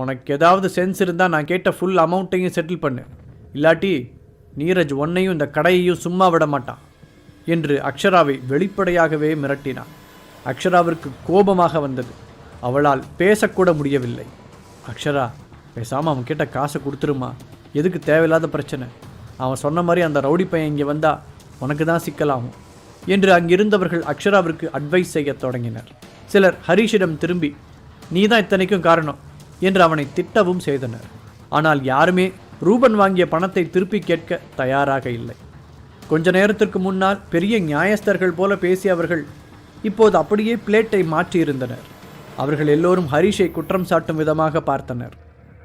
உனக்கு ஏதாவது சென்ஸ் இருந்தால் நான் கேட்ட ஃபுல் அமௌண்ட்டையும் செட்டில் பண்ணு. இல்லாட்டி நீரஜ் ஒன்னையும் இந்த கடையையும் சும்மா விட மாட்டான் என்று அக்ஷராவை வெளிப்படையாகவே மிரட்டினான். அக்ஷராவிற்கு கோபமாக வந்தது. அவளால் பேசக்கூட முடியவில்லை. அக்ஷரா பேசாமல் அவன் கிட்ட காசை கொடுத்துருமா? எதுக்கு தேவையில்லாத பிரச்சனை. அவன் சொன்ன மாதிரி அந்த ரவுடி பையன் இங்கே வந்தால் உனக்கு தான் சிக்கலாகும் என்று அங்கிருந்தவர்கள் அக்ஷராவிற்கு அட்வைஸ் செய்யத் தொடங்கினர். சிலர் ஹரிஷிடம் திரும்பி நீ தான் இத்தனைக்கும் காரணம். என்று அவனை திட்டவும் செய்தனர். ஆனால் யாருமே ரூபன் வாங்கிய பணத்தை திருப்பி கேட்க தயாராக இல்லை. கொஞ்ச நேரத்திற்கு முன்னால் பெரிய நியாயஸ்தர்கள் போல பேசிய அவர்கள் இப்போது அப்படியே பிளேட்டை மாற்றியிருந்தனர். அவர்கள் எல்லோரும் ஹரிஷை குற்றம் சாட்டும் விதமாக பார்த்தனர்.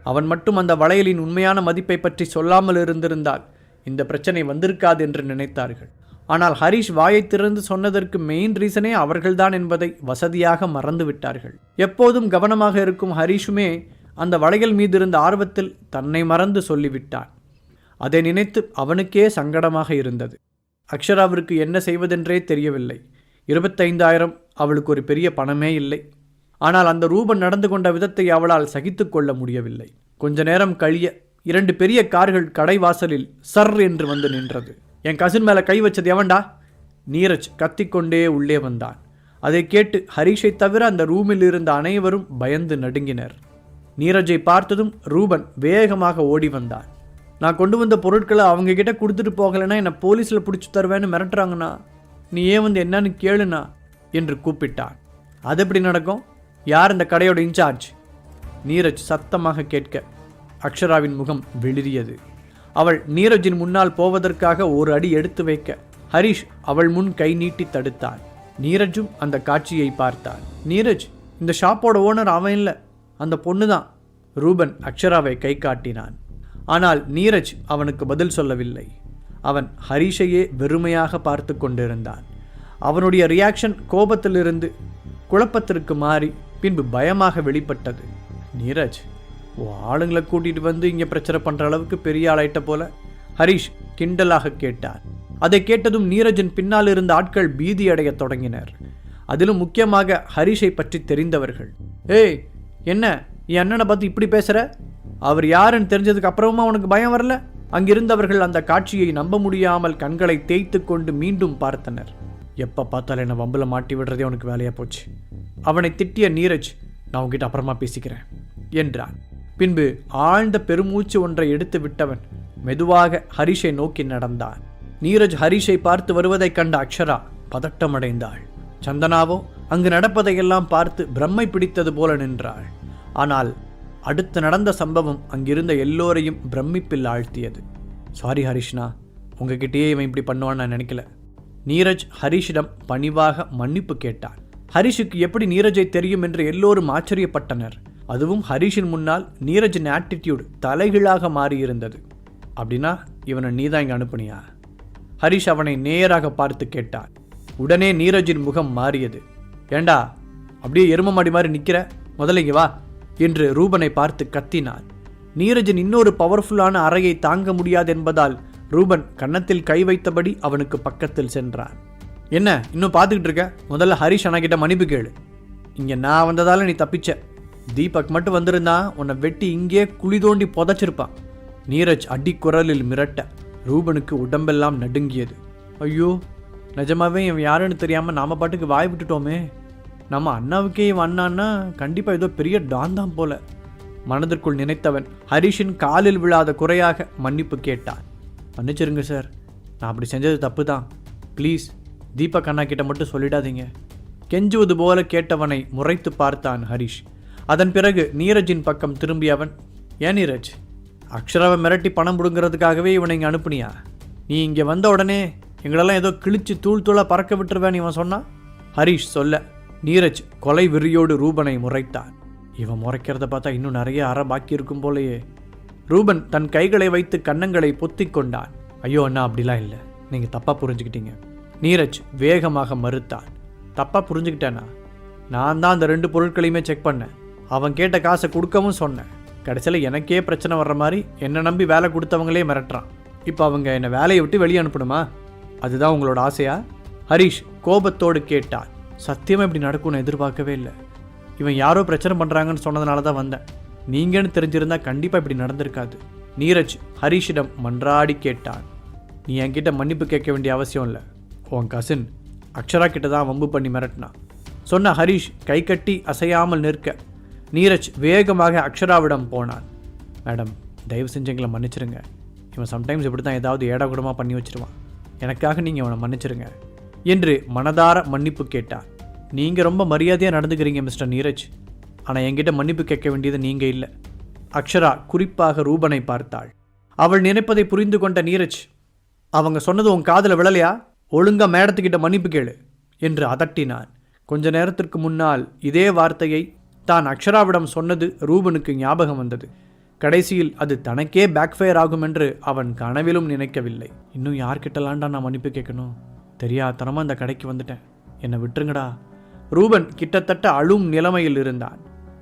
அவன் மட்டும் அந்த வளையலின் உண்மையான மதிப்பை பற்றி சொல்லாமல் இருந்திருந்தால் இந்த பிரச்சனை வந்திருக்காது என்று நினைத்தார்கள். ஆனால் ஹரிஷ் வாயை திறந்து சொன்னதற்கு மெயின் ரீசனே அவர்கள்தான் என்பதை வசதியாக மறந்து விட்டார்கள் எப்போதும் கவனமாக இருக்கும் ஹரிஷுமே அந்த வளையல் மீது இருந்த ஆர்வத்தில் தன்னை மறந்து சொல்லிவிட்டான். அதை நினைத்து அவனுக்கே சங்கடமாக இருந்தது. அக்ஷராவிற்கு என்ன செய்வதென்றே தெரியவில்லை. இருபத்தைந்தாயிரம் அவளுக்கு ஒரு பெரிய பணமே இல்லை. ஆனால் அந்த ரூபன் நடந்து கொண்ட விதத்தை அவளால் சகித்து கொள்ள முடியவில்லை. கொஞ்ச நேரம் கழிய இரண்டு பெரிய கார்கள் கடைவாசலில் சர் என்று வந்து நின்றது. என் கசின் மேலே கை வச்சது எவன்டா? நீரஜ் கத்திக்கொண்டே உள்ளே வந்தான். அதை கேட்டு ஹரிஷை தவிர அந்த ரூமில் இருந்த அனைவரும் பயந்து நடுங்கினர். நீரஜை பார்த்ததும் ரூபன் வேகமாக ஓடி வந்தான். நான் கொண்டு வந்த பொருட்களை அவங்க கிட்ட கொடுத்துட்டு போகலைன்னா என்னை போலீஸில் பிடிச்சி தருவேன்னு மிரட்டுறாங்கண்ணா. நீ ஏன் வந்து என்னன்னு கேளுண்ணா? என்று கூப்பிட்டான். அது எப்படி நடக்கும்? யார் இந்த கடையோட இன்சார்ஜ்? நீரஜ் சத்தமாக கேட்க அக்ஷராவின் முகம் வெளிரியது அவள் நீரஜின் முன்னால் போவதற்காக ஒரு அடி எடுத்து வைக்க. ஹரிஷ் அவள் முன் கை நீட்டி தடுத்தான். நீரஜும் அந்த காட்சியை பார்த்தான். நீரஜ் இந்த ஷாப்போட ஓனர் அவன் இல்லை. அந்த பொண்ணு தான் ரூபன் அக்ஷராவை கை காட்டினான். ஆனால் நீரஜ் அவனுக்கு பதில் சொல்லவில்லை. அவன் ஹரிஷையே வெறுமையாக பார்த்து கொண்டிருந்தான். அவனுடைய ரியாக்ஷன் கோபத்திலிருந்து குழப்பத்திற்கு மாறி பின்பு பயமாக வெளிப்பட்டது. நீரஜ் ஓ ஆளுங்களை கூட்டிட்டு வந்து இங்கே பிரச்சனை பண்ணுற அளவுக்கு பெரிய ஆளாயிட்ட போல ஹரிஷ் கிண்டலாக கேட்டார். அதை கேட்டதும் நீரஜின் பின்னால் இருந்த ஆட்கள் பீதி அடைய தொடங்கினர். அதிலும் முக்கியமாக ஹரிஷை பற்றி தெரிந்தவர்கள். ஏய் என்ன? என் அண்ணனை பார்த்து இப்படி பேசுற? அவர் யாருன்னு தெரிஞ்சதுக்கு அப்புறமா உனக்கு பயம் வரல? அங்கிருந்தவர்கள் அந்த காட்சியை நம்ப முடியாமல் கண்களை தேய்த்து கொண்டு மீண்டும் பார்த்தனர். எப்போ பார்த்தாலும் என்னை வம்புல மாட்டி விடுறதே உனக்கு வேலையாக போச்சு. அவனை திட்டிய நீரஜ் நான் உங்ககிட்ட அப்புறமா பேசிக்கிறேன் என்றான் பின்பு ஆழ்ந்த பெருமூச்சு ஒன்றை எடுத்து விட்டவன் மெதுவாக ஹரிஷை நோக்கி நடந்தான். நீரஜ் ஹரிஷை பார்த்து வருவதைக் கண்ட அக்ஷரா பதட்டமடைந்தாள். சந்தனாவோ அங்கு நடப்பதையெல்லாம் பார்த்து பிரம்மை பிடித்தது போல நின்றாள். ஆனால் அடுத்து நடந்த சம்பவம் அங்கிருந்த எல்லோரையும் பிரமிப்பில் ஆழ்த்தியது. சாரி ஹரிஷ்ணா உங்ககிட்டயே இவன் இப்படி பண்ணுவான்னு நான் நினைக்கல. நீரஜ் ஹரிஷிடம் பணிவாக மன்னிப்பு கேட்டான். ஹரிஷுக்கு எப்படி நீரஜை தெரியும் என்று எல்லோரும் ஆச்சரியப்பட்டனர். அதுவும் ஹரிஷின் முன்னால் நீரஜின் ஆட்டிடியூட் தலைகீழாக மாறியிருந்தது. அப்படின்னா இவனை நீ தான் இங்கே அனுப்புனியா? ஹரிஷ் அவனை நேராக பார்த்து கேட்டான். உடனே நீரஜின் முகம் மாறியது. ஏண்டா அப்படியே எரும மாடி மாதிரி நிற்கிற முதலைங்க வா என்று ரூபனை பார்த்து கத்தினார் நீரஜின் இன்னொரு பவர்ஃபுல்லான அறையை தாங்க முடியாது என்பதால் ரூபன் கன்னத்தில் கை வைத்தபடி அவனுக்கு பக்கத்தில் சென்றான். என்ன இன்னும் பார்த்துக்கிட்டு இருக்க? முதல்ல ஹரிஷ் அண்ணா மன்னிப்பு கேளு. இங்கே நான் வந்ததால நீ தப்பிச்ச. தீபக் மட்டும் வந்திருந்தா உன்னை வெட்டி இங்கே குழி தோண்டி புதைச்சிருப்பான். நீரஜ் அடி குரலில் மிரட்ட ரூபனுக்கு உடம்பெல்லாம் நடுங்கியது. ஐயோ நிஜமாவே இவன் யாருன்னு தெரியாமல் நாம பாட்டுக்கு வாய் விட்டுட்டோமே. நம்ம அண்ணாவுக்கே இவன் அண்ணான்னா கண்டிப்பாக ஏதோ பெரிய டான் தான் போல. மனதிற்குள் நினைத்தவன் ஹரிஷின் காலில் விழாத குறையாக மன்னிப்பு கேட்டான். மன்னிச்சிருங்க சார் நான் அப்படி செஞ்சது தப்பு தான் ப்ளீஸ் தீபக் அண்ணா கிட்ட மட்டும் சொல்லிடாதீங்க. கெஞ்சுவது போல கேட்டவனை முறைத்து பார்த்தான் ஹரிஷ். அதன் பிறகு நீரஜின் பக்கம் திரும்பியவன் ஏன் நீரஜ் அக்ஷராவை மிரட்டி பணம் பிடுங்கிறதுக்காகவே இவனை இங்கே அனுப்புனியா? நீ இங்கே வந்த உடனே எங்களெல்லாம் ஏதோ கிழிச்சு தூள் தூளாக பறக்க விட்டுருவேன் இவன் சொன்னான் ஹரிஷ் சொல்ல நீரஜ் கொலை வெறியோடு ரூபனை முறைத்தான். இவன் முறைக்கிறத பார்த்தா இன்னும் நிறைய அற பாக்கி இருக்கும் போலயே. ரூபன் தன் கைகளை வைத்து கன்னங்களை பொத்தி கொண்டான். ஐயோ அண்ணா அப்படிலாம் இல்லை. நீங்கள் தப்பாக புரிஞ்சுக்கிட்டீங்க. நீரஜ் வேகமாக மறுத்தான். தப்பாக புரிஞ்சுக்கிட்டேனா? நான் தான் அந்த ரெண்டு பொருட்களையுமே செக் பண்ணேன். அவன் கேட்ட காசை கொடுக்கவும் சொன்னேன். கடைசியில் எனக்கே பிரச்சனை வர்ற மாதிரி என்னை நம்பி வேலை கொடுத்தவங்களே மிரட்டுறான். இப்போ அவங்க என்னை வேலையை விட்டு வெளியே அனுப்பணுமா? அதுதான் உங்களோட ஆசையா? ஹரிஷ் கோபத்தோடு கேட்டான் சத்தியமாக இப்படி நடக்கும்னு எதிர்பார்க்கவே இல்லை. இவன் யாரோ பிரச்சனை பண்ணுறாங்கன்னு சொன்னதுனால தான் வந்தேன். நீங்கன்னு தெரிஞ்சிருந்தா கண்டிப்பாக இப்படி நடந்திருக்காது. நீரஜ் ஹரிஷிடம் மன்றாடி கேட்டான். நீ என்கிட்ட மன்னிப்பு கேட்க வேண்டிய அவசியம் இல்லை. உன் கசின் அக்ஷரா கிட்ட தான் வம்பு பண்ணி மிரட்டினான். சொன்ன ஹரிஷ் கை கட்டி அசையாமல் நிற்க நீரஜ் வேகமாக அக்ஷராவிடம் போனான். மேடம் தயவு செஞ்சு எங்களை மன்னிச்சிருங்க. இவன் சம்டைம்ஸ் இப்படி தான் ஏதாவது ஏடாகுடமாக பண்ணி வச்சிருவான். எனக்காக நீங்கள் அவனை மன்னிச்சிருங்க என்று மனதார மன்னிப்பு கேட்டார். நீங்கள் ரொம்ப மரியாதையாக நடந்துக்கிறீங்க மிஸ்டர் நீரஜ். ஆனால் என்கிட்ட மன்னிப்பு கேட்க வேண்டியது நீங்கள் இல்லை. அக்ஷரா குறிப்பாக ரூபனை பார்த்தாள். அவள் நினைப்பதை புரிந்து கொண்ட நீரஜ் அவங்க சொன்னது உன் காதில் விழலையா? ஒழுங்கா மேடத்துக்கிட்ட மன்னிப்பு கேளு என்று அதட்டினான். கொஞ்ச நேரத்திற்கு முன்னால் இதே வார்த்தையை தான் அக்ஷராவிடம் சொன்னது ரூபனுக்கு ஞாபகம் வந்தது. கடைசியில் அது தனக்கே பேக்ஃபயர் ஆகும் என்று அவன் கனவிலும் நினைக்கவில்லை. இன்னும் யார்கிட்டலாண்டா நான் மன்னிப்பு கேட்கணும்? தெரியாதனமாக அந்த கடைக்கு வந்துட்டேன். என்னை விட்டுருங்கடா. ரூபன் கிட்டத்தட்ட அழும் நிலைமையில் இருந்தான்.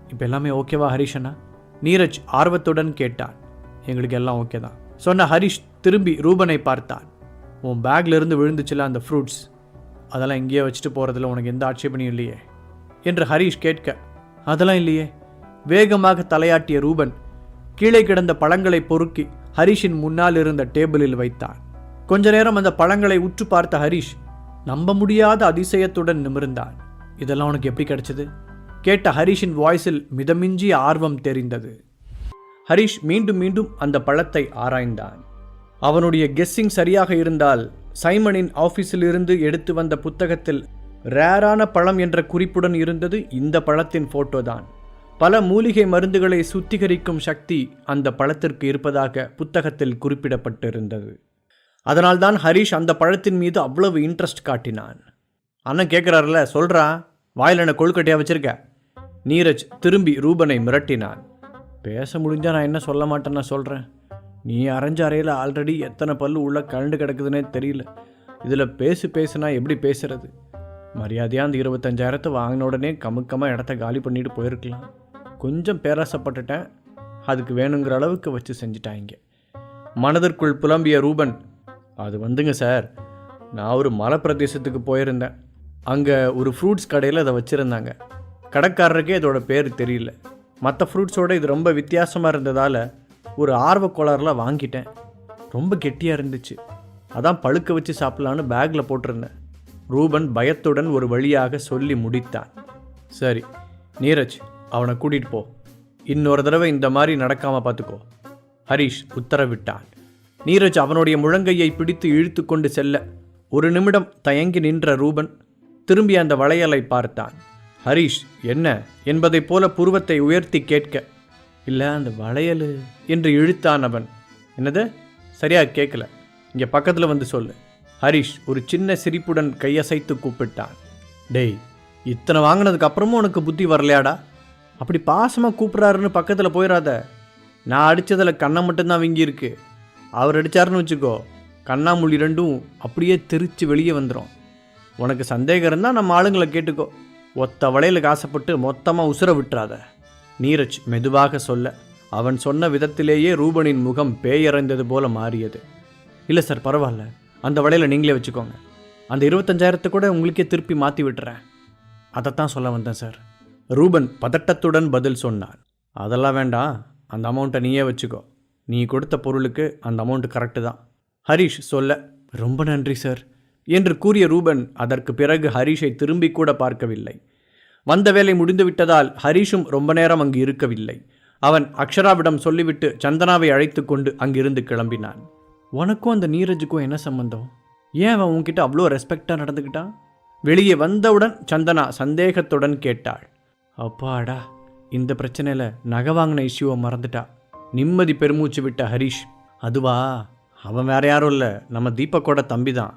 இப்போ எல்லாமே ஓகேவா ஹரிஷனா நீரஜ் ஆர்வத்துடன் கேட்டான். எங்களுக்கு எல்லாம் ஓகே தான். சொன்ன ஹரிஷ் திரும்பி ரூபனை பார்த்தான். உன் பேக்ல இருந்து விழுந்துச்சுல அந்த ஃப்ரூட்ஸ் அதெல்லாம் இங்கேயே வச்சுட்டு போகிறதுல உனக்கு எந்த ஆட்சேபனையும் இல்லையே? என்று ஹரிஷ் கேட்க அதெல்லாம் இல்லையே. வேகமாக தலையாட்டிய ரூபன் கீழே கிடந்த பழங்களை பொறுக்கி ஹரிஷின் முன்னால் இருந்த டேபிளில் வைத்தான். கொஞ்ச நேரம் அந்த பழங்களை உற்று பார்த்த ஹரிஷ் நம்ப முடியாத அதிசயத்துடன் நிமிர்ந்தான். இதெல்லாம் உனக்கு எப்படி கிடைச்சது? கேட்ட ஹரிஷின் வாய்ஸில் மிதமிஞ்சிய ஆர்வம் தெரிந்தது. ஹரிஷ் மீண்டும் மீண்டும் அந்த பழத்தை ஆராய்ந்தான். அவனுடைய கெஸ்ஸிங் சரியாக இருந்தால் சைமனின் ஆபீஸிலிருந்து எடுத்து வந்த புத்தகத்தில் ரேரான பழம் என்ற குறிப்புடன் இருந்தது இந்த பழத்தின் போட்டோ தான் பல மூலிகை மருந்துகளை சுத்திகரிக்கும் சக்தி அந்த பழத்திற்கு இருப்பதாக புத்தகத்தில் குறிப்பிடப்பட்டிருந்தது. அதனால்தான் ஹரிஷ் அந்த பழத்தின் மீது அவ்வளவு இன்ட்ரெஸ்ட் காட்டினான். அண்ணன் கேட்குறாருல சொல்கிறா வாயில் என்ன கொழுக்கட்டையாக வச்சிருக்க? நீரஜ் திரும்பி ரூபனை மிரட்டினான். பேச முடிஞ்சால் நான் என்ன சொல்ல மாட்டேன்னு சொல்கிறேன் நீ அரைஞ்ச அறையில் ஆல்ரெடி எத்தனை பல்லு உள்ள கழண்டு கிடக்குதுன்னே தெரியல. இதில் பேசு பேசுனா எப்படி பேசுறது? மரியாதையாக அந்த இருபத்தஞ்சாயிரத்தை வாங்கின உடனே கமுக்கமாக இடத்த காலி பண்ணிட்டு போயிருக்கலாம். கொஞ்சம் பேராசப்பட்டுட்டேன். அதுக்கு வேணுங்கிற அளவுக்கு வச்சு செஞ்சிட்டாங்க. மனதிற்குள் புலம்பிய ரூபன் அது வந்துங்க சார். நான் ஒரு மலை பிரதேசத்துக்கு போயிருந்தேன். அங்கே ஒரு ஃப்ரூட்ஸ் கடையில் அதை வச்சுருந்தாங்க. கடைக்காரருக்கே இதோட பேர் தெரியல. மற்ற ஃப்ரூட்ஸோட இது ரொம்ப வித்தியாசமாக இருந்ததால் ஒரு ஆர்வ வாங்கிட்டேன். ரொம்ப கெட்டியாக இருந்துச்சு. அதான் பழுக்க வச்சு சாப்பிட்லான்னு பேக்கில் போட்டிருந்தேன். ரூபன் பயத்துடன் ஒரு வழியாக சொல்லி முடித்தான். சரி நீரஜ் அவனை கூட்டிகிட்டு போ. இன்னொரு தடவை இந்த மாதிரி நடக்காமல் பார்த்துக்கோ ஹரிஷ் உத்தரவிட்டான். நீரஜ் அவனுடைய முழங்கையை பிடித்து இழுத்து கொண்டு செல்ல ஒரு நிமிடம் தயங்கி நின்ற ரூபன் திரும்பி அந்த வளையலை பார்த்தான். ஹரிஷ் என்ன? என்பதைப் போல புருவத்தை உயர்த்தி கேட்க இல்லை அந்த வளையல் என்று இழுத்தான் அவன். என்னது? சரியாக கேட்கல இங்கே பக்கத்தில் வந்து சொல்லு. ஹரிஷ் ஒரு சின்ன சிரிப்புடன் கையசைத்து கூப்பிட்டான். டேய் இத்தனை வாங்கினதுக்கு அப்புறமும் உனக்கு புத்தி வரலையாடா? அப்படி பாசமாக கூப்பிட்றாருன்னு பக்கத்தில் போயிடாத நான் அடித்ததில் கண்ணை மட்டும்தான் வீங்கியிருக்கு. அவர் அடித்தாருன்னு வச்சுக்கோ கண்ணாமூலி ரெண்டும் அப்படியே தெரித்து வெளியே வந்துடும் உனக்கு சந்தேகம் இருந்தால் நம்ம ஆளுங்களை கேட்டுக்கோ. ஒத்த வளையலுக்கு ஆசைப்பட்டு மொத்தமாக உசுர விட்டுறாத. நீரஜ் மெதுவாக சொல்ல அவன் சொன்ன விதத்திலேயே ரூபனின் முகம் பேயறைந்தது போல மாறியது. இல்லை சார் பரவாயில்ல. அந்த வலையில் நீங்களே வச்சுக்கோங்க. அந்த இருபத்தஞ்சாயிரத்தை கூட உங்களுக்கே திருப்பி மாற்றி விட்டுறேன். அதைத்தான் சொல்ல வந்தேன் சார். ரூபன் பதட்டத்துடன் பதில் சொன்னான் அதெல்லாம் வேண்டாம். அந்த அமௌண்ட்டை நீயே வச்சுக்கோ. நீ கொடுத்த பொருளுக்கு அந்த அமௌண்ட்டு கரெக்டு தான். ஹரிஷ் சொல்ல ரொம்ப நன்றி சார். என்று கூறிய ரூபன் அதற்கு பிறகு ஹரிஷை திரும்பி கூட பார்க்கவில்லை. வந்த வேலை முடிந்துவிட்டதால் ஹரிஷும் ரொம்ப நேரம் அங்கு இருக்கவில்லை. அவன் அக்ஷராவிடம் சொல்லிவிட்டு சந்தனாவை அழைத்து கொண்டு அங்கிருந்து கிளம்பினான். உனக்கும் அந்த நீரஜுக்கும் என்ன சம்மந்தம் ஏன் அவன் உன்கிட்ட அவ்வளோ ரெஸ்பெக்டாக நடந்துக்கிட்டான் வெளியே வந்தவுடன் சந்தனா சந்தேகத்துடன் கேட்டாள். அப்பாடா இந்த பிரச்சனையில் நகை வாங்கின இஷ்யூவை மறந்துட்டா. நிம்மதி பெருமூச்சு விட்ட ஹரிஷ். அதுவா? அவன் வேற யாரும் இல்லை. நம்ம தீபக்கோட தம்பி தான்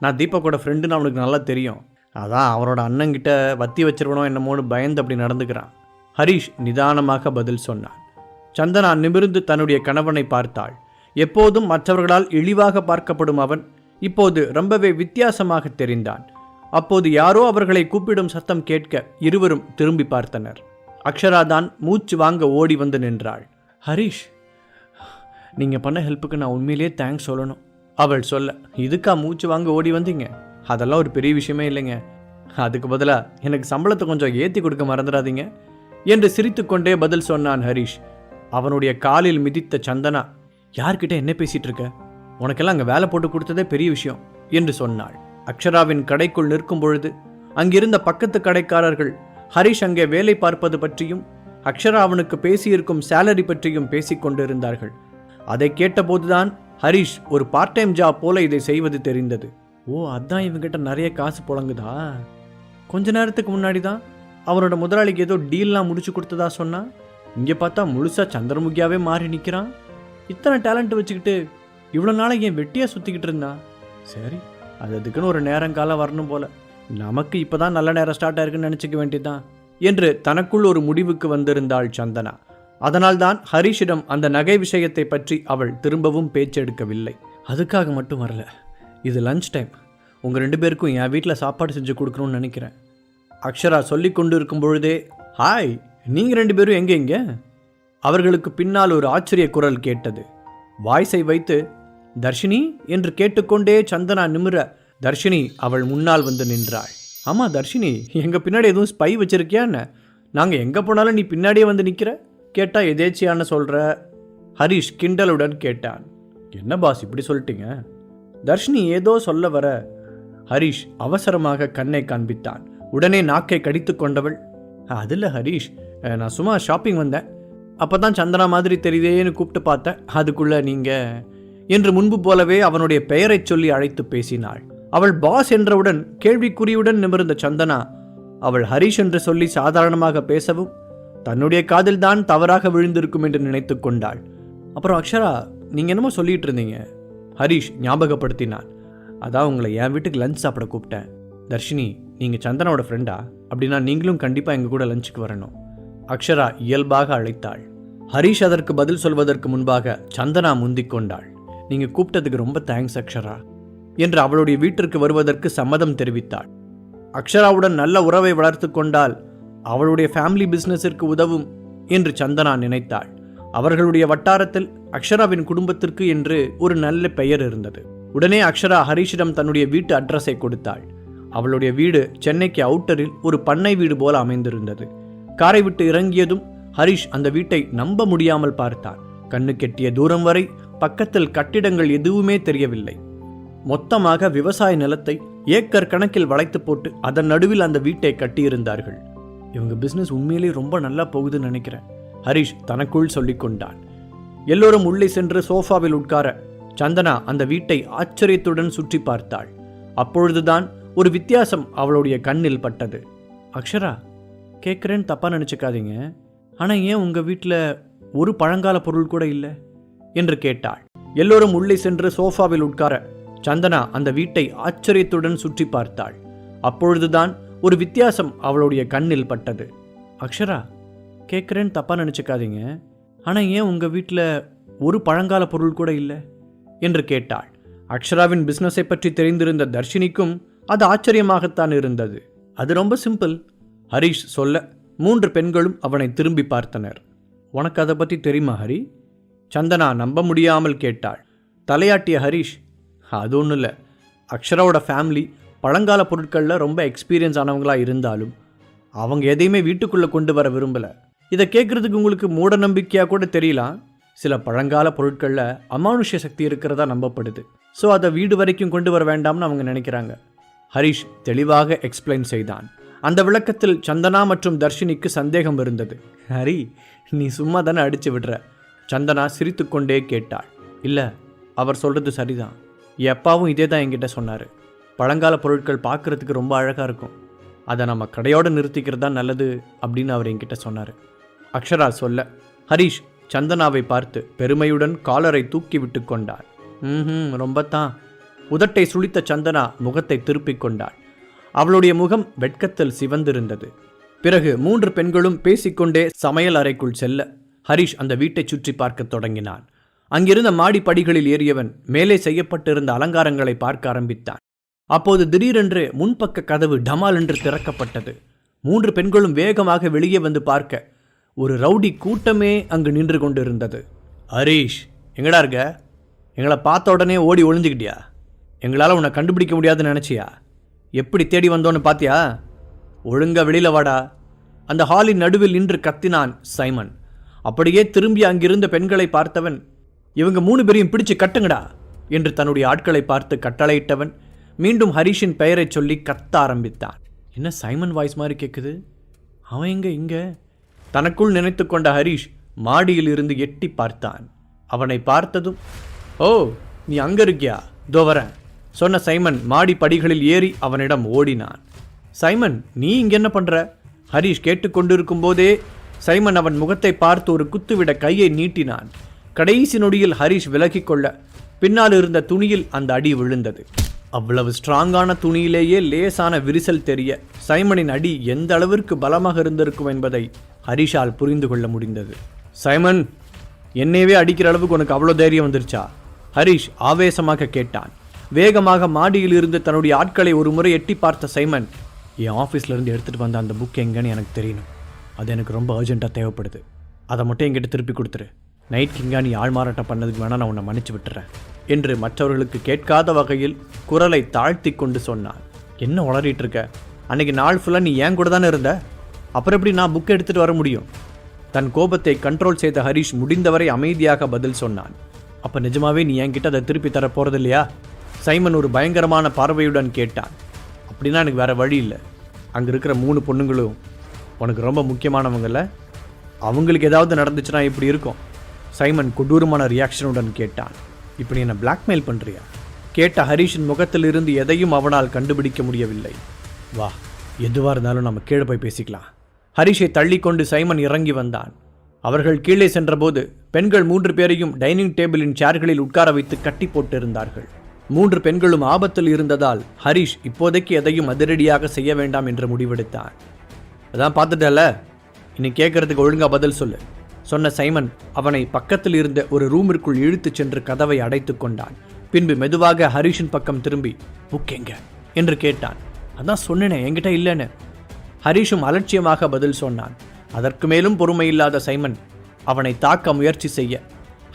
நான் தீபக்கோட ஃப்ரெண்டுன்னு அவனுக்கு நல்லா தெரியும். அதான் அவரோட அண்ணங்கிட்ட வத்தி வச்சிருவனோ என்னமோன்னு பயந்து அப்படி நடந்துக்கிறான். ஹரிஷ் நிதானமாக பதில் சொன்னான். சந்தனா நிமிர்ந்து தன்னுடைய கணவனை பார்த்தாள். எப்போதும் மற்றவர்களால் இழிவாக பார்க்கப்படும் அவன் இப்போது ரொம்பவே வித்தியாசமாக தெரிந்தான். அப்போது யாரோ அவர்களை கூப்பிடும் சத்தம் கேட்க இருவரும் திரும்பி பார்த்தனர். அக்ஷரா தான் மூச்சு வாங்க ஓடி வந்து நின்றாள். ஹரிஷ் நீங்கள் பண்ண ஹெல்ப்புக்கு நான் உண்மையிலேயே தேங்க்ஸ் சொல்லணும். அவள் சொல்ல இதுக்கா மூச்சு வாங்க ஓடி வந்தீங்க? அதெல்லாம் ஒரு பெரிய விஷயமே இல்லைங்க. அதுக்கு பதிலாக எனக்கு சம்பளத்தை கொஞ்சம் ஏற்றி கொடுக்க மறந்துடாதீங்க. என்று சிரித்துக்கொண்டே பதில் சொன்னான் ஹரிஷ். அவனுடைய காலில் மிதித்த சந்தனா யார்கிட்ட என்ன பேசிகிட்டு இருக்க? உனக்கெல்லாம் அங்கே வேலை போட்டு கொடுத்ததே பெரிய விஷயம் என்று சொன்னாள். அக்ஷராவின் கடைக்குள் நிற்கும் பொழுது அங்கிருந்த பக்கத்து கடைக்காரர்கள் ஹரிஷ் அங்கே வேலை பார்ப்பது பற்றியும் அக்ஷரா அவனுக்கு பேசியிருக்கும் சேலரி பற்றியும் பேசிக்கொண்டிருந்தார்கள் அதை கேட்டபோதுதான் ஹரிஷ் ஒரு பார்ட் டைம் ஜாப் போல இதை செய்வது தெரிந்தது. ஓ அதான் இவங்கிட்ட நிறைய காசு புழங்குதா? கொஞ்ச நேரத்துக்கு முன்னாடி தான் அவனோட முதலாளிக்கு ஏதோ டீல்லாம் முடிச்சு கொடுத்ததா சொன்னா இங்கே பார்த்தா முழுசா சந்திரமுகியாவே மாறி நிற்கிறான் இத்தனை டேலண்ட் வச்சுக்கிட்டு இவ்வளோ நாளைக்கு என் வெட்டியாக சுற்றிக்கிட்டு இருந்தான் சரி. அது அதுக்குன்னு ஒரு நேரம் காலம் வரணும் போல. நமக்கு இப்போதான் நல்ல நேரம் ஸ்டார்ட் ஆயிருக்குன்னு நினச்சிக்க வேண்டியதுதான். என்று தனக்குள் ஒரு முடிவுக்கு வந்திருந்தாள் சந்தனா. அதனால்தான் ஹரிஷிடம் அந்த நகை விஷயத்தை பற்றி அவள் திரும்பவும் பேச்செடுக்கவில்லை அதுக்காக மட்டும் வரல. இது லஞ்ச் டைம் உங்கள் ரெண்டு பேருக்கும் என் வீட்டில் சாப்பாடு செஞ்சு கொடுக்கணும்னு நினைக்கிறேன். அக்ஷரா சொல்லி கொண்டு இருக்கும் பொழுதே ஹாய் நீங்கள் ரெண்டு பேரும் எங்கே எங்க அவர்களுக்கு பின்னால் ஒரு ஆச்சரிய குரல் கேட்டது. வாய்ஸை வைத்து தர்ஷினி என்று கேட்டுக்கொண்டே சந்தனா நிமிர தர்ஷினி அவள் முன்னால் வந்து நின்றாள். ஆமாம் தர்ஷினி எங்கள் பின்னாடி எதுவும் ஸ்பை வச்சிருக்கியா என்ன? நாங்கள் எங்கே போனாலும் நீ பின்னாடியே வந்து நிற்கிற கேட்டால் எதேச்சியான சொல்கிற ஹரிஷ் கிண்டலுடன் கேட்டான். என்ன பாஸ் இப்படி சொல்லிட்டீங்க? தர்ஷினி ஏதோ சொல்ல வர. ஹரிஷ் அவசரமாக கண்ணை காண்பித்தான். உடனே நாக்கை கடித்து கொண்டவள் அதில் ஹரிஷ். நான் சும்மா ஷாப்பிங் வந்தேன். அப்போ தான் சந்தனா மாதிரி தெரியுதேன்னு கூப்பிட்டு பார்த்தேன். அதுக்குள்ளே நீங்கள் என்று முன்பு போலவே அவனுடைய பெயரைச் சொல்லி அழைத்து பேசினாள். அவள் பாஸ் என்றவுடன் கேள்விக்குறியுடன் நிமிர்ந்த சந்தனா அவள் ஹரிஷ் என்று சொல்லி சாதாரணமாக பேசவும் தன்னுடைய காதில் தான் தவறாக விழுந்திருக்கும் என்று நினைத்து கொண்டாள். அப்புறம் அக்ஷரா நீங்கள் என்னமோ சொல்லிட்டு இருந்தீங்க. ஹரிஷ் ஞாபகப்படுத்தினான். அதான் உங்களை என் வீட்டுக்கு லஞ்ச் சாப்பிட கூப்பிட்டேன். தர்ஷினி நீங்கள் சந்தனாவோட ஃப்ரெண்டா அப்படின்னா நீங்களும் கண்டிப்பாக எங்கள் கூட லஞ்சுக்கு வரணும். அக்ஷரா இயல்பாக அழைத்தாள். ஹரிஷ் அதற்கு பதில் சொல்வதற்கு முன்பாக சந்தனா முந்திக் கொண்டாள். நீங்கள் கூப்பிட்டதுக்கு ரொம்ப தேங்க்ஸ் அக்ஷரா என்று அவளுடைய வீட்டிற்கு வருவதற்கு சம்மதம் தெரிவித்தாள். அக்ஷராவுடன் நல்ல உறவை வளர்த்து கொண்டால் அவளுடைய ஃபேமிலி பிஸ்னஸிற்கு உதவும் என்று சந்தனா நினைத்தாள். அவர்களுடைய வட்டாரத்தில் அக்ஷராவின் குடும்பத்திற்கு என்று ஒரு நல்ல பெயர் இருந்தது. உடனே அக்ஷரா ஹரிஷிடம் தன்னுடைய வீட்டு அட்ரஸை கொடுத்தாள். அவளுடைய வீடு சென்னைக்கு அவுட்டரில் ஒரு பண்ணை வீடு போல அமைந்திருந்தது. காரை விட்டு இறங்கியதும் ஹரிஷ் அந்த வீட்டை நம்ப முடியாமல் பார்த்தார் கண்ணு கெட்டிய தூரம் வரை பக்கத்தில் கட்டிடங்கள் எதுவுமே தெரியவில்லை. மொத்தமாக விவசாய நிலத்தை ஏக்கர் கணக்கில் வளைத்து போட்டு அதன் நடுவில் அந்த வீட்டை கட்டியிருந்தார்கள். இவங்க பிசினஸ் உண்மையிலேயே ரொம்ப நல்லா போகுதுன்னு நினைக்கிறேன் ஹரிஷ் தனக்குள் சொல்லிக் கொண்டான். எல்லோரும் உள்ளே சென்று சோஃபாவில் உட்கார சந்தனா அந்த வீட்டை ஆச்சரியத்துடன் சுற்றி பார்த்தாள். அப்பொழுதுதான் ஒரு வித்தியாசம் அவளுடைய கண்ணில் பட்டது. அக்ஷரா கேட்குறேன்னு தப்பா நினச்சிக்காதீங்க. ஆனால் ஏன் உங்கள் வீட்டில் ஒரு பழங்கால பொருள் கூட இல்லை? என்று கேட்டாள். எல்லோரும் உள்ளே சென்று சோஃபாவில் உட்கார சந்தனா அந்த வீட்டை ஆச்சரியத்துடன் சுற்றி பார்த்தாள். அப்பொழுதுதான் ஒரு வித்தியாசம் அவளுடைய கண்ணில் பட்டது. அக்ஷரா கேட்குறேன்னு தப்பாக நினச்சிக்காதீங்க. ஆனால் ஏன் உங்கள் வீட்டில் ஒரு பழங்கால பொருள் கூட இல்லை? என்று கேட்டாள். அக்ஷராவின் பிஸ்னஸை பற்றி தெரிந்திருந்த தர்ஷினிக்கும் அது ஆச்சரியமாகத்தான் இருந்தது. அது ரொம்ப சிம்பிள் ஹரிஷ் சொல்ல மூன்று பெண்களும் அவனை திரும்பி பார்த்தனர். உனக்கு அதை பற்றி தெரியுமா ஹரி? சந்தனா நம்ப முடியாமல் கேட்டாள். தலையாட்டிய ஹரிஷ்? அது ஒன்றும் இல்லை அக்ஷராவோட ஃபேமிலி பழங்கால பொருட்களில் ரொம்ப எக்ஸ்பீரியன்ஸ் ஆனவங்களாக இருந்தாலும் அவங்க எதையுமே வீட்டுக்குள்ளே கொண்டு வர விரும்பலை. இதை கேட்குறதுக்கு உங்களுக்கு மூட நம்பிக்கையாக கூட தெரியலாம் சில பழங்கால பொருட்களில் அமானுஷ்ய சக்தி இருக்கிறதா நம்பப்படுது. ஸோ அதை வீடு வரைக்கும் கொண்டு வர வேண்டாம்னு அவங்க நினைக்கிறாங்க. ஹரிஷ் தெளிவாக எக்ஸ்பிளைன் செய்தான். அந்த விளக்கத்தில் சந்தனா மற்றும் தர்ஷினிக்கு சந்தேகம் இருந்தது. ஹரி நீ சும்மா தானே அடிச்சு விடுற? சந்தனா சிரித்துக்கொண்டே கேட்டாள். இல்லை அவர் சொல்கிறது சரிதான். எப்பாவும் இதே தான் என்கிட்ட சொன்னார். பழங்கால பொருட்கள் பார்க்குறதுக்கு ரொம்ப அழகாக இருக்கும். அதை நம்ம கடையோடு நிறுத்திக்கிறது தான் நல்லது அப்படின்னு அவர் என்கிட்ட சொன்னார். அக்ஷரா சொல்ல ஹரிஷ் சந்தனாவை பார்த்து பெருமையுடன் காலரை தூக்கி விட்டு கொண்டார் ம் ரொம்ப தான் உதட்டை சுளித்த சந்தனா முகத்தை திருப்பிக் கொண்டாள். அவளுடைய முகம் வெட்கத்தில் சிவந்திருந்தது. பிறகு மூன்று பெண்களும் பேசிக்கொண்டே சமையல் அறைக்குள் செல்ல ஹரிஷ் அந்த வீட்டைச் சுற்றி பார்க்கத் தொடங்கினான். அங்கிருந்த மாடி படிகளில் ஏறியவன் மேலே செய்யப்பட்டிருந்த அலங்காரங்களை பார்க்க ஆரம்பித்தான். அப்போது திடீரென்று முன்பக்க கதவு டமால் என்று திறக்கப்பட்டது. மூன்று பெண்களும் வேகமாக வெளியே வந்து பார்க்க ஒரு ரவுடி கூட்டமே அங்கு நின்று கொண்டிருந்தது. ஹரீஷ் எங்கடா இருக்க? எங்களை பார்த்த உடனே ஓடி ஒளிஞ்சுக்கிட்டியா? எங்களால் உன்னை கண்டுபிடிக்க முடியாதுன்னு நினச்சியா? எப்படி தேடி வந்தோன்னு பாத்தியா? ஒழுங்கா வெளியில வாடா. அந்த ஹாலின் நடுவில் நின்று கத்தினான் சைமன். அப்படியே திரும்பி அங்கிருந்த பெண்களை பார்த்தவன் இவங்க மூணு பேரையும் பிடிச்சு கட்டுங்கடா என்று தன்னுடைய ஆட்களை பார்த்து கட்டளையிட்டவன் மீண்டும் ஹரிஷின் பெயரைச் சொல்லி கத்த ஆரம்பித்தான். என்ன சைமன் வாய்ஸ் மாதிரி கேட்குது அவன் எங்க இங்க? தனக்குள் நினைத்து கொண்ட ஹரிஷ் மாடியில் இருந்து எட்டி பார்த்தான். அவனை பார்த்ததும் ஓ நீ அங்க இருக்கியா? தோ வரேன். சொன்ன சைமன் மாடி படிகளில் ஏறி அவனிடம் ஓடினான். சைமன் நீ இங்கே என்ன பண்ணுற ஹரிஷ் கேட்டுக்கொண்டிருக்கும் போதே சைமன் அவன் முகத்தை பார்த்து ஒரு குத்துவிட கையை நீட்டினான். கடைசி நொடியில் ஹரிஷ் விலகிக் கொள்ள பின்னால் இருந்த துணியில் அந்த அடி விழுந்தது. அவ்வளவு ஸ்ட்ராங்கான துணியிலேயே லேசான விரிசல் தெரிய சைமனின் அடி எந்த அளவிற்கு பலமாக இருந்திருக்கும் என்பதை ஹரிஷால் புரிந்து கொள்ள முடிந்தது. சைமன் என்னையவே அடிக்கிற அளவுக்கு உனக்கு அவ்வளோ தைரியம் வந்துருச்சா? ஹரிஷ் ஆவேசமாக கேட்டான். வேகமாக மாடியில் இருந்து தன்னுடைய ஆட்களை ஒரு முறை எட்டி பார்த்த சைமன் என் ஆஃபீஸ்லேருந்து எடுத்துகிட்டு வந்த அந்த புக் எங்கேன்னு எனக்கு தெரியணும். அது எனக்கு ரொம்ப அர்ஜென்ட்டாக தேவைப்படுது. அதை மட்டும் என்கிட்ட திருப்பி கொடுத்துரு. நைட் கிங்கா நீ ஆள் மாறாட்டம் பண்ணதுக்கு வேணால் நான் உன்னை மன்னிச்சு விட்டுறேன் என்று மற்றவர்களுக்கு கேட்காத வகையில் குரலை தாழ்த்தி கொண்டு சொன்னான். என்ன உளறிட்டு இருக்க? அன்னைக்கு நாள் ஃபுல்லாக நீ ஏன் கூட தானே இருந்த? அப்புறம் எப்படி நான் புக் எடுத்துட்டு வர முடியும்? தன் கோபத்தை கண்ட்ரோல் செய்த ஹரிஷ் முடிந்தவரை அமைதியாக பதில் சொன்னான். அப்போ நிஜமாவே நீ என்கிட்ட அதை திருப்பி தர போகிறது இல்லையா சைமன் ஒரு பயங்கரமான பார்வையுடன் கேட்டான். அப்படின்னா எனக்கு வேறு வழி இல்லை. அங்கே இருக்கிற மூணு பொண்ணுங்களும் உனக்கு ரொம்ப முக்கியமானவங்கள அவங்களுக்கு ஏதாவது நடந்துச்சுன்னா இப்படி இருக்கும். சைமன் கொடூரமான ரியாக்ஷனுடன் கேட்டான். இப்படி என்னை பிளாக்மெயில் பண்ணுறியா கேட்ட ஹரிஷின் முகத்தில் இருந்து எதையும் அவனால் கண்டுபிடிக்க முடியவில்லை. வா எதுவாக இருந்தாலும் நம்ம கீழே போய் பேசிக்கலாம். ஹரிஷை தள்ளிக்கொண்டு சைமன் இறங்கி வந்தான். அவர்கள் கீழே சென்றபோது பெண்கள் மூன்று பேரையும் டைனிங் டேபிளின் சேர்களில் உட்கார வைத்து கட்டி போட்டிருந்தார்கள். மூன்று பெண்களும் ஆபத்தில் இருந்ததால் ஹரிஷ் இப்போதைக்கு எதையும் அதிரடியாக செய்ய வேண்டாம் என்று முடிவெடுத்தான் அதான் பார்த்துட்டல இனி கேட்கறதுக்கு ஒழுங்கா பதில் சொல்லு. சொன்ன சைமன் அவனை பக்கத்தில் இருந்த ஒரு ரூமிற்குள் இழுத்துச் சென்று கதவை அடைத்துக் கொண்டான். பின்பு மெதுவாக ஹரிஷின் பக்கம் திரும்பி புக் எங்க? என்று கேட்டான். அதான் சொன்னேனே என்கிட்ட இல்லைன்னு. ஹரிஷும் அலட்சியமாக பதில் சொன்னான். அதற்கு மேலும் பொறுமை இல்லாத சைமன் அவனை தாக்க முயற்சி செய்ய.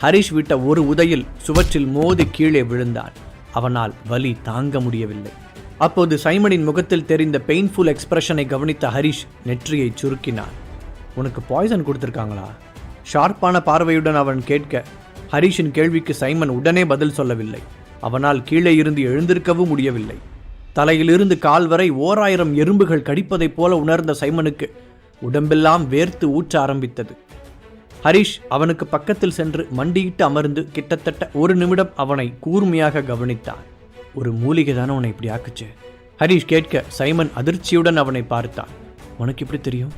ஹரிஷ் விட்ட ஒரு உதையில் சுவற்றில் மோதி கீழே விழுந்தான். அவனால் வலி தாங்க முடியவில்லை. அப்போது சைமனின் முகத்தில் தெரிந்த பெயின்ஃபுல் எக்ஸ்பிரஷனை கவனித்த ஹரிஷ் நெற்றியை சுருக்கினான். உனக்கு பாய்சன் கொடுத்துருக்காங்களா? ஷார்ப்பான பார்வையுடன் அவன் கேட்க ஹரிஷின் கேள்விக்கு சைமன் உடனே பதில் சொல்லவில்லை. அவனால் கீழே இருந்து எழுந்திருக்கவும் முடியவில்லை. தலையிலிருந்து கால் வரை ஓராயிரம் எறும்புகள் கடிப்பதைப் போல உணர்ந்த சைமனுக்கு உடம்பெல்லாம் வேர்த்து ஊற்ற ஆரம்பித்தது. ஹரிஷ் அவனுக்கு பக்கத்தில் சென்று மண்டியிட்டு அமர்ந்து கிட்டத்தட்ட ஒரு நிமிடம் அவனை கூர்மையாக கவனித்தான். ஒரு மூலிகை தானே உன்னை இப்படி ஆக்குச்சு? ஹரிஷ் கேட்க சைமன் அதிர்ச்சியுடன் அவனை பார்த்தான். உனக்கு எப்படி தெரியும்?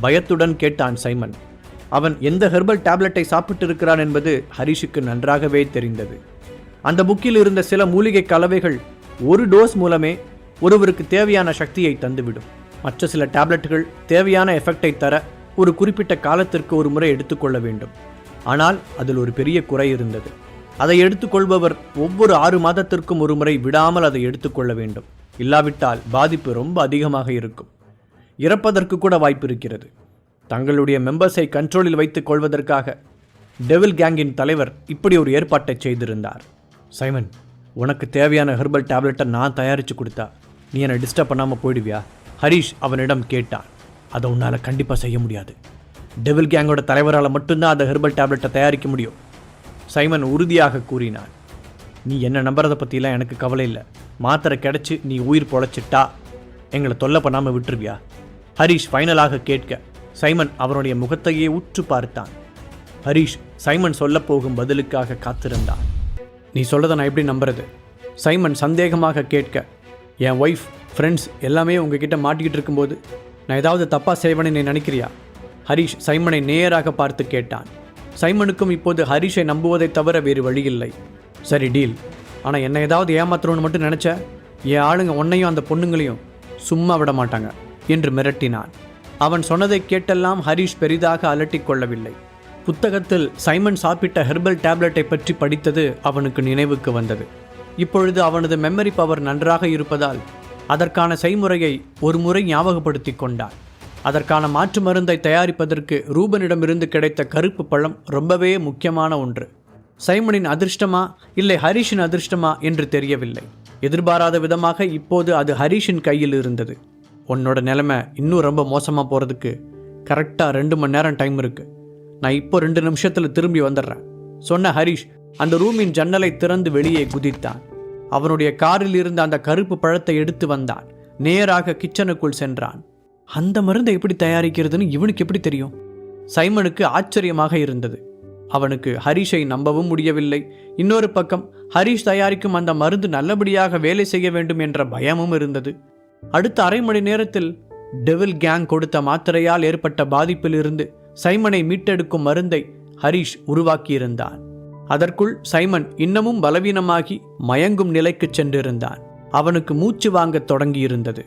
பயத்துடன் கேட்டான் சைமன். அவன் எந்த ஹெர்பல் டேப்லெட்டை சாப்பிட்டு இருக்கிறான் என்பது ஹரிஷுக்கு நன்றாகவே தெரிந்தது. அந்த புக்கில் இருந்த சில மூலிகை கலவைகள் ஒரு டோஸ் மூலமே ஒருவருக்கு தேவையான சக்தியை தந்துவிடும். மற்ற சில டேப்லெட்டுகள் தேவையான எஃபெக்டை தர ஒரு குறிப்பிட்ட காலத்திற்கு ஒரு முறை எடுத்துக்கொள்ள வேண்டும். ஆனால் அதில் ஒரு பெரிய குறை இருந்தது. அதை எடுத்துக்கொள்பவர் ஒவ்வொரு ஆறு மாதத்திற்கும் ஒரு முறை விடாமல் அதை எடுத்துக்கொள்ள வேண்டும். இல்லாவிட்டால் பாதிப்பு ரொம்ப அதிகமாக இருக்கும். இறப்பதற்கு கூட வாய்ப்பு இருக்கிறது. தங்களுடைய மெம்பர்ஸை கண்ட்ரோலில் வைத்துக் கொள்வதற்காக டெவில் கேங்கின் தலைவர் இப்படி ஒரு ஏற்பாட்டை செய்திருந்தார். சைமன் உனக்கு தேவையான ஹெர்பல் டேப்லெட்டை நான் தயாரித்து கொடுத்தா நீ என்னை டிஸ்டர்ப் பண்ணாமல் போயிடுவியா? ஹரிஷ் அவனிடம் கேட்டான் அதை உன்னால் கண்டிப்பாக செய்ய முடியாது. டெவில் கேங்கோட தலைவரால் மட்டும்தான் அந்த ஹெர்பல் டேப்லெட்டை தயாரிக்க முடியும். சைமன் உறுதியாக கூறினான் நீ என்ன நம்புறதை பற்றிலாம் எனக்கு கவலை இல்லை. மாத்திரை கிடச்சி நீ உயிர் பொழைச்சிட்டா எங்களை தொல்லை பண்ணாமல் விட்டுருவியா? ஹரிஷ் ஃபைனலாக கேட்க சைமன் அவனுடைய முகத்தையே உற்று பார்த்தான். ஹரிஷ் சைமன் சொல்ல போகும் பதிலுக்காக காத்திருந்தான். நீ சொல்கிறத நான் எப்படி நம்புறது? சைமன் சந்தேகமாக கேட்க என் ஒய்ஃப் ஃப்ரெண்ட்ஸ் எல்லாமே உங்ககிட்ட மாட்டிக்கிட்டு இருக்கும்போது நான் ஏதாவது தப்பாக செய்வேன்னு நீ நினைக்கிறியா? ஹரிஷ் சைமனை நேராக பார்த்து கேட்டான். சைமனுக்கும் இப்போது ஹரிஷை நம்புவதை தவிர வேறு வழியில்லை. சரி டீல். ஆனால் என்னை ஏதாவது ஏமாத்துறோன்னு மட்டும் நினச்ச? என் ஆளுங்க உன்னையும் அந்த பொண்ணுங்களையும் சும்மா விட மாட்டாங்க என்று மிரட்டினான். அவன் சொன்னதை கேட்டெல்லாம் ஹரிஷ் பெரிதாக அலட்டிக் கொள்ளவில்லை. புத்தகத்தில் சைமன் சாப்பிட்ட ஹெர்பல் டேப்லெட்டை பற்றி படித்தது அவனுக்கு நினைவுக்கு வந்தது. இப்பொழுது அவனது மெமரி பவர் நன்றாக இருப்பதால் அதற்கான செய்முறையை ஒரு முறை ஞாபகப்படுத்தி கொண்டான் அதற்கான மாற்று மருந்தை தயாரிப்பதற்கு ரூபனிடமிருந்து கிடைத்த கருப்பு பழம் ரொம்பவே முக்கியமான ஒன்று. சைமனின் அதிர்ஷ்டமா இல்லை ஹரிஷின் அதிர்ஷ்டமா என்று தெரியவில்லை. எதிர்பாராத விதமாக இப்போது அது ஹரிஷின் கையில் இருந்தது. உன்னோட நிலைமை இன்னும் ரொம்ப மோசமாக போகிறதுக்கு கரெக்டாக ரெண்டு மணி நேரம் டைம் இருக்குது நான் இப்போ ரெண்டு நிமிஷத்தில் திரும்பி வந்துடுறேன் சொன்ன ஹரிஷ் அந்த ரூமின் ஜன்னலை திறந்து வெளியே குதித்தான். அவனுடைய காரில் இருந்த அந்த கருப்பு பழத்தை எடுத்து வந்தான். நேராக கிச்சனுக்குள் சென்றான். அந்த மருந்தை எப்படி தயாரிக்கிறதுன்னு இவனுக்கு எப்படி தெரியும்? சைமனுக்கு ஆச்சரியமாக இருந்தது. அவனுக்கு ஹரிஷை நம்பவும் முடியவில்லை. இன்னொரு பக்கம் ஹரிஷ் தயாரிக்கும் அந்த மருந்து நல்லபடியாக வேலை செய்ய வேண்டும் என்ற பயமும் இருந்தது. அடுத்த அரை மணி நேரத்தில் டெவில் கேங் கொடுத்த மாத்திரையால் ஏற்பட்ட பாதிப்பிலிருந்து சைமனை மீட்டெடுக்கும் மருந்தை ஹரிஷ் உருவாக்கியிருந்தான். அதற்குள் சைமன் இன்னமும் பலவீனமாகி மயங்கும் நிலைக்கு சென்றிருந்தான். அவனுக்கு மூச்சு வாங்கத் தொடங்கியிருந்தது.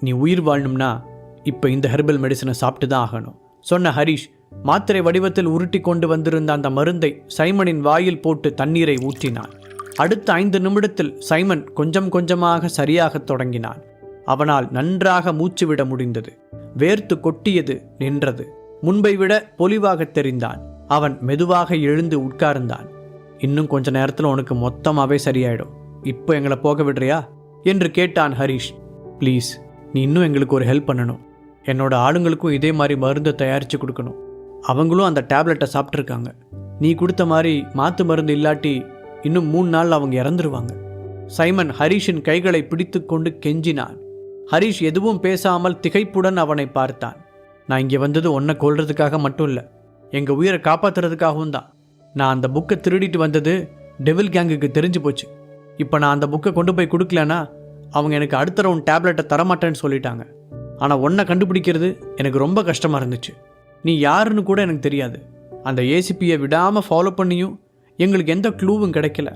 நீ உயிர் வாழணும்னா இப்போ இந்த ஹெர்பல் மெடிசனை சாப்பிட்டு தான் ஆகணும் சொன்ன ஹரிஷ். மாத்திரை வடிவத்தில் உருட்டி கொண்டு வந்திருந்த அந்த மருந்தை சைமனின் வாயில் போட்டு தண்ணீரை ஊற்றினான். அடுத்த ஐந்து நிமிடத்தில் சைமன் கொஞ்சம் கொஞ்சமாக சரியாகத் தொடங்கினான். அவனால் நன்றாக மூச்சு விட முடிந்தது. வேர்த்து கொட்டியது நின்றது. முன்பை விட பொலிவாகத் தெரிந்தான். அவன் மெதுவாக எழுந்து உட்கார்ந்தான். இன்னும் கொஞ்ச நேரத்தில் உனக்கு மொத்தமாகவே சரியாயிடும். இப்போ எங்களை போக விடுறியா? என்று கேட்டான் ஹரிஷ். ப்ளீஸ் நீ இன்னும் எங்களுக்கு ஒரு ஹெல்ப் பண்ணணும். என்னோட ஆளுங்களுக்கும் இதே மாதிரி மருந்து தயாரித்து கொடுக்கணும். அவங்களும் அந்த டேப்லெட்டை சாப்பிட்ருக்காங்க நீ கொடுத்த மாதிரி மாத்து மருந்து இல்லாட்டி இன்னும் மூணு நாள் அவங்க இறந்துருவாங்க. சைமன் ஹரிஷின் கைகளை பிடித்துக்கொண்டு கெஞ்சினான். ஹரிஷ் எதுவும் பேசாமல் திகைப்புடன் அவனை பார்த்தான். நான் இங்கே வந்தது உன்னை கொல்றதுக்காக மட்டும் இல்லை எங்கள் உயிரை காப்பாத்துறதுக்காகவும் தான். நான் அந்த புக்கை திருடிட்டு வந்தது டெவில் கேங்குக்கு தெரிஞ்சு போச்சு. இப்போ நான் அந்த புக்கை கொண்டு போய் கொடுக்கலனா அவங்க எனக்கு அடுத்த ரவுண்ட் டேப்லெட்டை தரமாட்டேன்னு சொல்லிட்டாங்க. ஆனால் ஒன்றை கண்டுபிடிக்கிறது எனக்கு ரொம்ப கஷ்டமாக இருந்துச்சு. நீ யாருன்னு கூட எனக்கு தெரியாது. அந்த ஏசிபியை விடாமல் ஃபாலோ பண்ணியும் எங்களுக்கு எந்த க்ளூவும் கிடைக்கல.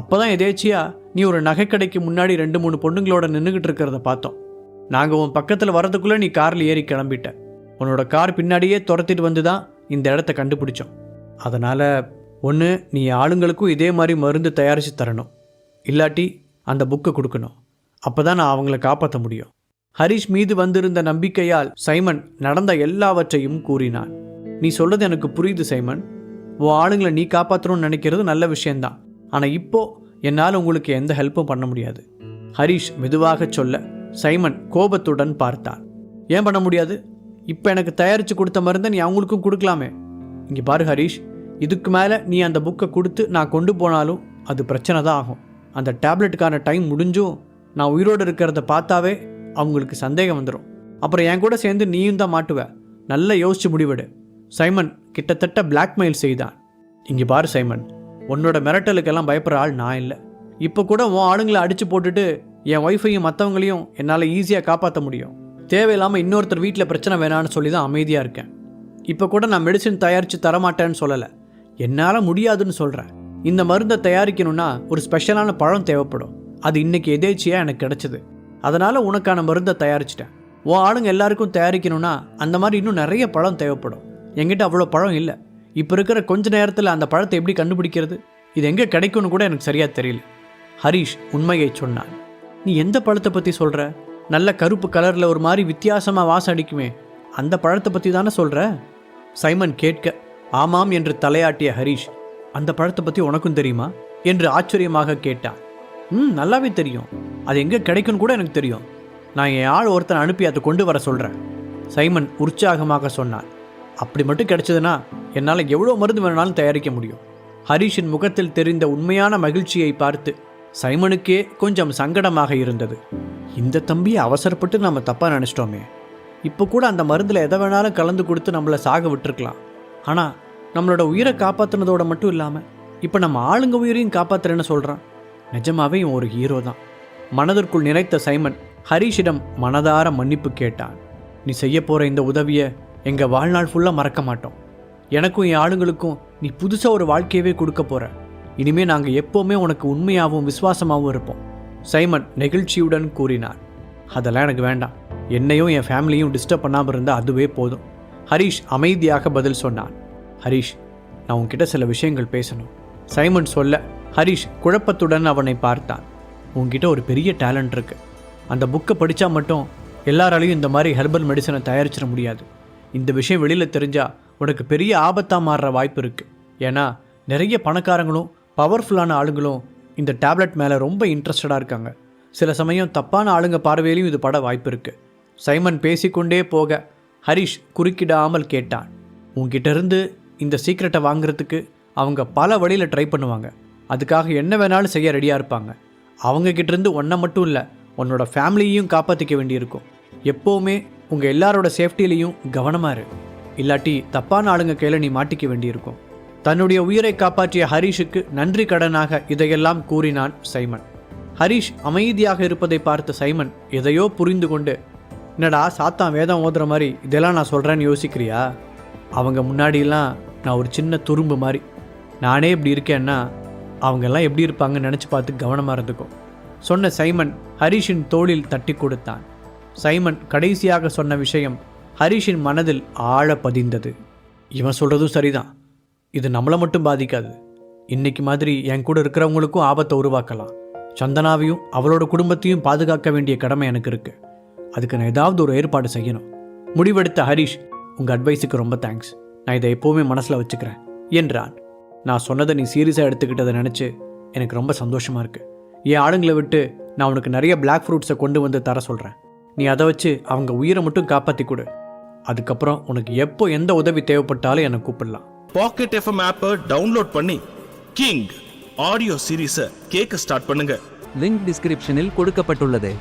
அப்போ தான் எதேச்சியாக நீ ஒரு நகைக்கடைக்கு முன்னாடி ரெண்டு மூணு பொண்ணுங்களோட நின்றுக்கிட்டு இருக்கிறத பார்த்தோம். நாங்கள் உன் பக்கத்தில் வரதுக்குள்ளே நீ காரில் ஏறி கிளம்பிட்ட. உன்னோட கார் பின்னாடியே துரத்திட்டு வந்து தான் இந்த இடத்த கண்டுபிடிச்சோம். அதனால் ஒன்று நீ ஆளுங்களுக்கும் இதே மாதிரி மருந்து தயாரித்து தரணும். இல்லாட்டி அந்த புக்கை கொடுக்கணும். அப்போ தான் நான் அவங்கள காப்பாற்ற முடியும். ஹரிஷ் மீது வந்திருந்த நம்பிக்கையால் சைமன் நடந்த எல்லாவற்றையும் கூறினான். நீ சொல்றது எனக்கு புரியுது சைமன். உன் ஆளுங்களை நீ காப்பாற்றணும்னு நினைக்கிறது நல்ல விஷயந்தான் ஆனால் இப்போ என்னால் உங்களுக்கு எந்த ஹெல்ப்பும் பண்ண முடியாது. ஹரிஷ் மெதுவாக சொல்ல சைமன் கோபத்துடன் பார்த்தான் ஏன் பண்ண முடியாது? இப்போ எனக்கு தயாரித்து கொடுத்த மருந்தை நீ அவங்களுக்கும் கொடுக்கலாமே. இங்கே பாரு ஹரிஷ் இதுக்கு மேலே நீ அந்த புக்கை கொடுத்து நான் கொண்டு போனாலும் அது பிரச்சனை தான் ஆகும். அந்த டேப்லெட்டுக்கான டைம் முடிஞ்சும் நான் உயிரோடு இருக்கிறத பார்த்தாவே அவங்களுக்கு சந்தேகம் வந்துடும் அப்புறம் என் கூட சேர்ந்து நீயும் தான் மாட்டுவ. நல்லா யோசிச்சு முடிவெடு. சைமன் கிட்டத்தட்ட பிளாக்மெயில் செய்தான். இங்கே பாரு சைமன் உன்னோட மிரட்டலுக்கெல்லாம் பயப்படுற ஆள் நான் இல்லை. இப்போ கூட உன் ஆளுங்களை அடித்து போட்டுட்டு என் ஒய்ஃபையும் மற்றவங்களையும் என்னால் ஈஸியாக காப்பாற்ற முடியும். தேவையில்லாமல் இன்னொருத்தர் வீட்டில் பிரச்சனை வேணான்னு சொல்லி தான் அமைதியாக இருக்கேன். இப்போ கூட நான் மெடிசின் தயாரித்து தரமாட்டேன்னு சொல்லலை. என்னால் முடியாதுன்னு சொல்கிறேன் இந்த மருந்தை தயாரிக்கணும்னா ஒரு ஸ்பெஷலான பழம் தேவைப்படும். அது இன்னைக்கு எதேச்சியாக எனக்கு கிடச்சிது. அதனால் உனக்கான மருந்தை தயாரிச்சிட்டேன். உன் ஆளுங்க எல்லாருக்கும் தயாரிக்கணும்னா அந்த மாதிரி இன்னும் நிறைய பழம் தேவைப்படும். எங்கிட்ட அவ்வளோ பழம் இல்லை. இப்போ இருக்கிற கொஞ்ச நேரத்தில் அந்த பழத்தை எப்படி கண்டுபிடிக்கிறது? இது எங்கே கிடைக்கும்னு கூட எனக்கு சரியாக தெரியல. ஹரிஷ் உண்மையை சொன்னான். நீ எந்த பழத்தை பற்றி சொல்கிற நல்ல கருப்பு கலரில் ஒரு மாதிரி வித்தியாசமாக வாசம் அடிக்குமே. அந்த பழத்தை பற்றி தானே சொல்கிற சைமன் கேட்க ஆமாம் என்று தலையாட்டிய ஹரிஷ் அந்த பழத்தை பற்றி உனக்கும் தெரியுமா? என்று ஆச்சரியமாக கேட்டான். ம் நல்லாவே தெரியும். அது எங்கே கிடைக்கும்னு கூட எனக்கு தெரியும். நான் என் ஆள் ஒருத்தனை அனுப்பி அதை கொண்டு வர சொல்கிறேன் சைமன் உற்சாகமாக சொன்னான். அப்படி மட்டும் கிடைச்சதுன்னா என்னால் எவ்வளோ மருந்து வேணாலும் தயாரிக்க முடியும். ஹரிஷின் முகத்தில் தெரிந்த உண்மையான மகிழ்ச்சியை பார்த்து சைமனுக்கே கொஞ்சம் சங்கடமாக இருந்தது. இந்த தம்பியை அவசரப்பட்டு நம்ம தப்பாக நினச்சிட்டோமே. இப்போ கூட அந்த மருந்தில் எதை வேணாலும் கலந்து கொடுத்து நம்மளை சாக விட்டுருக்கலாம். ஆனால் நம்மளோட உயிரை காப்பாற்றுனதோட மட்டும் இல்லாமல் இப்போ நம்ம ஆளுங்க உயிரையும் காப்பாற்றுறேன்னு சொல்கிறான் நிஜமாவே இவன் ஒரு ஹீரோ தான். மனதிற்குள் நினைத்த சைமன் ஹரிஷிடம் மனதார மன்னிப்பு கேட்டான். நீ செய்ய போகிற இந்த உதவியை எங்கள் வாழ்நாள் ஃபுல்லாக மறக்க மாட்டோம். எனக்கும் என் ஆளுங்களுக்கும் நீ புதுசாக ஒரு வாழ்க்கையவே கொடுக்க போகிற இனிமேல் நாங்கள் எப்போவுமே உனக்கு உண்மையாகவும் விசுவாசமாகவும் இருப்போம் சைமன் நெகிழ்ச்சியுடன் கூறினார். அதெல்லாம் எனக்கு வேண்டாம். என்னையும் என் ஃபேமிலியும் டிஸ்டர்ப் பண்ணாமல் இருந்தால் அதுவே போதும். ஹரிஷ் அமைதியாக பதில் சொன்னான். ஹரிஷ் நான் உன்கிட்ட சில விஷயங்கள் பேசணும். சைமன் சொல்ல ஹரிஷ் குழப்பத்துடன் அவனை பார்த்தான். உன்கிட்ட ஒரு பெரிய டேலண்ட் இருக்கு. அந்த புக்கை படித்தா மட்டும் எல்லாராலையும் இந்த மாதிரி ஹெர்பல் மெடிசனை தயாரிச்சிட முடியாது. இந்த விஷயம் வெளியில் தெரிஞ்சால் உனக்கு பெரிய ஆபத்தாக மாறுற வாய்ப்பு இருக்குது ஏன்னா நிறைய பணக்காரங்களும் பவர்ஃபுல்லான ஆளுங்களும் இந்த டேப்லெட் மேலே ரொம்ப இன்ட்ரெஸ்டடாக இருக்காங்க. சில சமயம் தப்பான ஆளுங்க பார்வையிலையும் இது பட வாய்ப்பு இருக்குது சைமன் பேசிக்கொண்டே போக ஹரிஷ் குறுக்கிடாமல் கேட்டான். உங்ககிட்டருந்து இந்த சீக்ரெட்டை வாங்குறதுக்கு அவங்க பல வழியில் ட்ரை பண்ணுவாங்க. அதுக்காக என்ன வேணாலும் செய்ய ரெடியாக இருப்பாங்க. அவங்க ஒன்றை மட்டும் இல்லை உன்னோட ஃபேமிலியையும் காப்பாற்றிக்க வேண்டியிருக்கும். எப்போவுமே உங்கள் எல்லாரோட சேஃப்டிலையும் கவனமாக இரு. இல்லாட்டி தப்பான ஆளுங்க கையில் நீ மாட்டிக்க வேண்டியிருக்கும். தன்னுடைய உயிரை காப்பாற்றிய ஹரிஷுக்கு நன்றி கடனாக இதையெல்லாம் கூறினான் சைமன். ஹரிஷ் அமைதியாக இருப்பதை பார்த்த சைமன் எதையோ புரிந்து கொண்டு என்னடா சாத்தான் வேதம் ஓதுற மாதிரி இதெல்லாம் நான் சொல்கிறேன்னு யோசிக்கிறியா? அவங்க முன்னாடியெல்லாம் நான் ஒரு சின்ன துரும்பு மாதிரி. நானே இப்படி இருக்கேன்னா அவங்கெல்லாம் எப்படி இருப்பாங்கன்னு நினச்சி பார்த்து கவனமாக இருந்துக்கும் சொன்ன சைமன் ஹரிஷின் தோளில் தட்டி கொடுத்தான். சைமன் கடைசியாக சொன்ன விஷயம் ஹரிஷின் மனதில் ஆழ பதிந்தது. இவன் சொல்கிறதும் சரிதான். இது நம்மளை மட்டும் பாதிக்காது. இன்னைக்கு மாதிரி என் கூட இருக்கிறவங்களுக்கும் ஆபத்தை உருவாக்கலாம். சந்தனாவையும் அவளோட குடும்பத்தையும் பாதுகாக்க வேண்டிய கடமை எனக்கு இருக்குது அதுக்கு நான் ஏதாவது ஒரு ஏற்பாடு செய்யணும். முடிவெடுத்த ஹரிஷ் உங்கள் அட்வைஸுக்கு ரொம்ப தேங்க்ஸ் நான் இதை எப்போவுமே மனசில் வச்சுக்கிறேன் என்றான். நான் சொன்னதை நீ சீரியஸாக எடுத்துக்கிட்டதை நினச்சி எனக்கு ரொம்ப சந்தோஷமாக இருக்கு. என் ஆளுங்களை விட்டு நான் உனக்கு நிறைய பிளாக் ஃப்ரூட்ஸை கொண்டு வந்து தர சொல்கிறேன் நீ அதை வச்சு அவங்க உயிரை மட்டும் காப்பாற்றி கொடு. அதுக்கப்புறம் உனக்கு எப்போ எந்த உதவி தேவைப்பட்டாலும் என்னை கூப்பிடலாம். பாக்கெட் எஃப்எம் ஆப்பை டவுன்லோட் பண்ணி கிங் ஆடியோ சீரீஸை கேட்க ஸ்டார்ட் பண்ணுங்க. லிங்க் டிஸ்கிரிப்ஷனில் கொடுக்கப்பட்டுள்ளது.